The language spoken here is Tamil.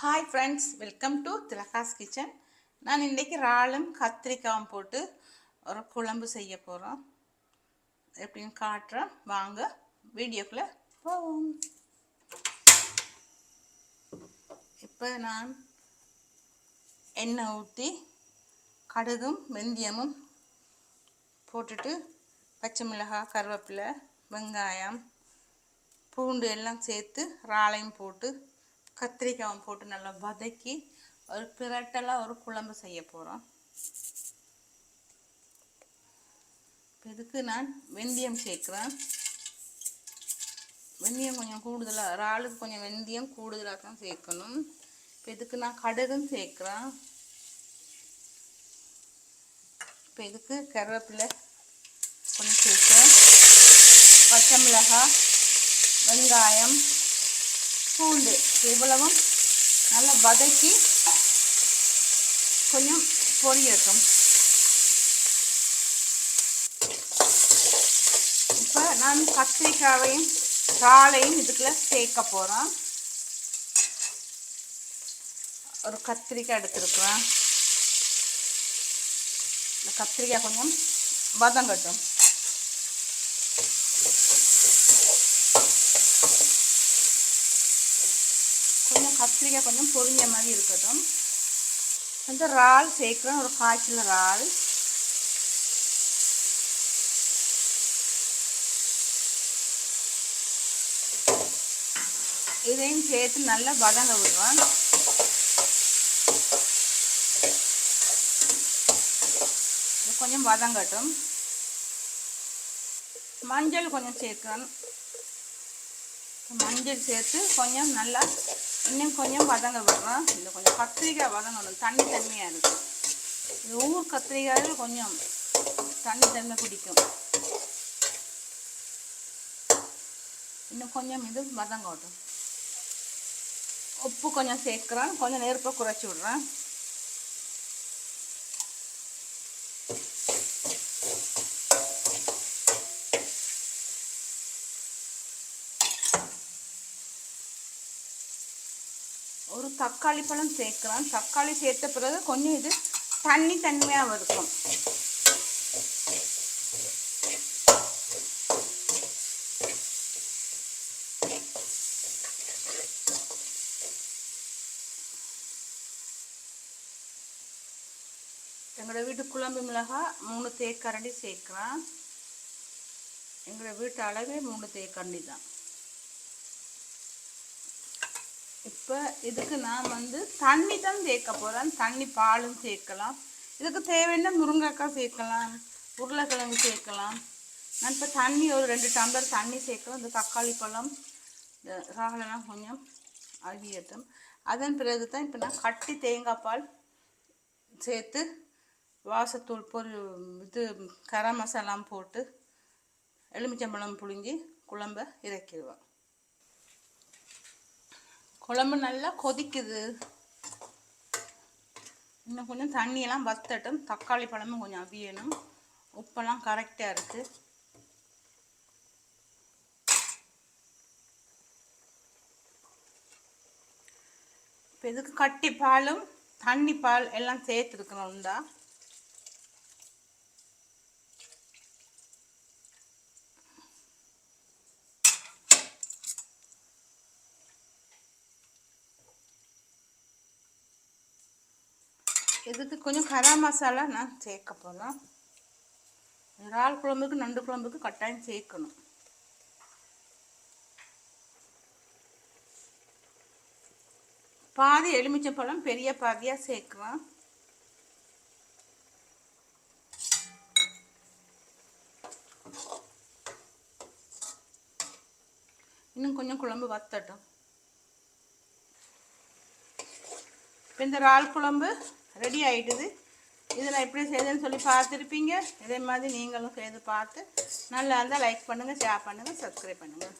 Hi friends welcome to Thilaga's kitchen நான் இன்றைக்கி இறாலும் கத்திரிக்காயும் போட்டு ஒரு குழம்பு செய்ய போகிறோம் எப்படின்னு காட்டுறேன். வாங்க வீடியோக்குள்ளே போவோம். இப்போ நான் எண்ணெய் ஊற்றி கடுகும் வெந்தயமும் போட்டுட்டு பச்சை மிளகாய் கருவேப்பிலை வெங்காயம் பூண்டு எல்லாம் சேர்த்து இறாலையும் போட்டு கத்திரிக்காயும் போட்டு நல்லா வதக்கி ஒரு பிரட்டலாக ஒரு குழம்பு செய்ய போகிறோம் இதுக்கு நான் வெந்தயம் சேர்க்குறேன். வெந்தயம் கொஞ்சம் கூடுதலாக இறாலுக்கு கொஞ்சம் வெந்தயம் கூடுதலாக தான் சேர்க்கணும். இப்போ இதுக்கு நான் கடுகும் சேர்க்குறேன். இப்போ இதுக்கு கருவேப்பிலை கொஞ்சம் சேர்க்குறேன். பச்சை மிளகாய் வெங்காயம் பூண்டு இவ்வளவும் நல்லா வதக்கி கொஞ்சம் பொரியட்டும் இப்போ நான் கத்திரிக்காவையும் காலையும் இதுக்குள்ளே சேர்க்க போகிறோம் ஒரு கத்திரிக்காய் எடுத்துருக்குறேன். இந்த கத்திரிக்காய் கொஞ்சம் வதங்கட்டும் கொஞ்சம் கத்திரிக்காய் கொஞ்சம் பொரிஞ்ச மாதிரி இருக்கட்டும். கொஞ்சம் இறால் சேர்க்குறேன் ஒரு காய்ச்சல் இறால். இதையும் சேர்த்து நல்லா வதங்க விடுவேன். கொஞ்சம் வதங்கட்டும். மஞ்சள் கொஞ்சம் சேர்க்கணும் மஞ்சள் சேர்த்து கொஞ்சம் நல்லா இன்னும் கொஞ்சம் வதங்க விடுறோம் இந்த கொஞ்சம் கத்திரிக்காய் வதங்கணும். தண்ணி தண்ணியாக இருக்கும். இது ஊர் கத்திரிக்காயில் கொஞ்சம் தண்ணி தன்மை பிடிக்கும். இன்னும் கொஞ்சம் இது வதங்கட்டும். உப்பு கொஞ்சம் சேர்க்குறேன் கொஞ்சம் நெருப்பை குறைச்சி விட்றேன் ஒரு தக்காளி பழம் சேர்க்கலாம். தக்காளி சேர்த்த பிறகு கொஞ்சம் இது தண்ணி தன்மையாக இருக்கும் எங்களோட வீட்டு குழம்பு மிளகாய் மூணு தேக்கரண்டி சேர்க்குறான் எங்களோட வீட்டு அளவே மூணு தேக்கரண்டி தான். இப்போ இதுக்கு நான் வந்து தண்ணி தான் சேர்க்க போகிறேன் தண்ணி பாலும் சேர்க்கலாம். இதுக்கு தேவையான முருங்கைக்காய் சேர்க்கலாம். உருளைக்கிழங்கு சேர்க்கலாம். நான் இப்போ தண்ணி ஒரு ரெண்டு டம்ளர் தண்ணி சேர்க்கலாம். இந்த தக்காளி பழம் இந்த ராகலாம் கொஞ்சம் அவியட்டும் அதன் பிறகு தான் இப்போ நான் கட்டி தேங்காய் பால் சேர்த்து வாசத்தூள் பொரி இது கரம் மசாலாம் போட்டு எலுமிச்சம்பழம் புழுங்கி குழம்ப இறக்கிடுவேன். குழம்பு நல்லா கொதிக்குது. இன்னும் கொஞ்சம் தண்ணியெல்லாம் வத்தட்டும். தக்காளி பழமும் கொஞ்சம் அவியணும். உப்பெல்லாம் கரெக்டாக இருக்குது இப்போ இதுக்கு கட்டி பாலும் தண்ணி பால் எல்லாம் சேர்த்துருக்கணும் தான் இதுக்கு கொஞ்சம் கரம் மசாலா நான் சேர்க்க போகிறேன் இறால் குழம்புக்கு நண்டு குழம்புக்கு கட்டாயம் சேர்க்கணும். பாதி எலுமிச்சம்பழம் பெரிய பாதியாக சேர்க்கலாம். இன்னும் கொஞ்சம் குழம்பு வத்தட்டும். இப்போ இந்த இறால் குழம்பு ரெடி ஆகிடுது இதை நான் எப்படி செய்தேன்னு சொல்லி பார்த்துருப்பீங்க. இதே மாதிரி நீங்களும் செய்து பார்த்து நல்லா இருந்தால் லைக் பண்ணுங்கள் ஷேர் பண்ணுங்கள் சப்ஸ்கிரைப் பண்ணுங்கள்